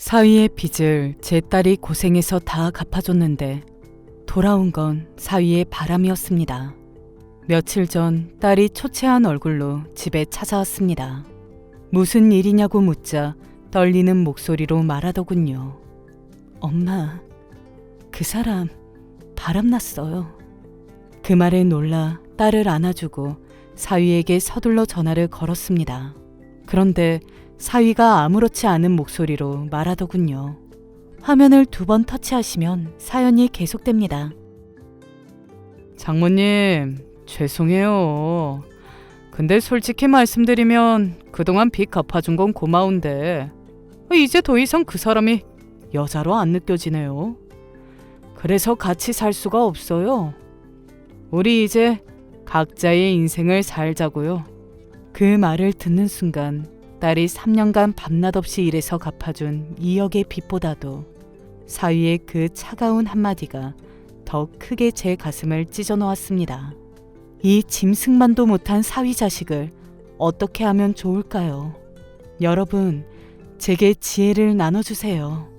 사위의 빚을 제 딸이 고생해서 다 갚아줬는데 돌아온 건 사위의 바람이었습니다. 며칠 전 딸이 초췌한 얼굴로 집에 찾아왔습니다. 무슨 일이냐고 묻자 떨리는 목소리로 말하더군요. 엄마, 그 사람 바람났어요. 그 말에 놀라 딸을 안아주고 사위에게 서둘러 전화를 걸었습니다. 그런데 사위가 아무렇지 않은 목소리로 말하더군요. 화면을 두 번 터치하시면 사연이 계속됩니다. 장모님, 죄송해요. 근데 솔직히 말씀드리면 그동안 빚 갚아준 건 고마운데 이제 더 이상 그 사람이 여자로 안 느껴지네요. 그래서 같이 살 수가 없어요. 우리 이제 각자의 인생을 살자고요. 그 말을 듣는 순간 딸이 3년간 밤낮 없이 일해서 갚아준 2억의 빚보다도 사위의 그 차가운 한마디가 더 크게 제 가슴을 찢어 놓았습니다. 이 짐승만도 못한 사위 자식을 어떻게 하면 좋을까요? 여러분, 제게 지혜를 나눠주세요.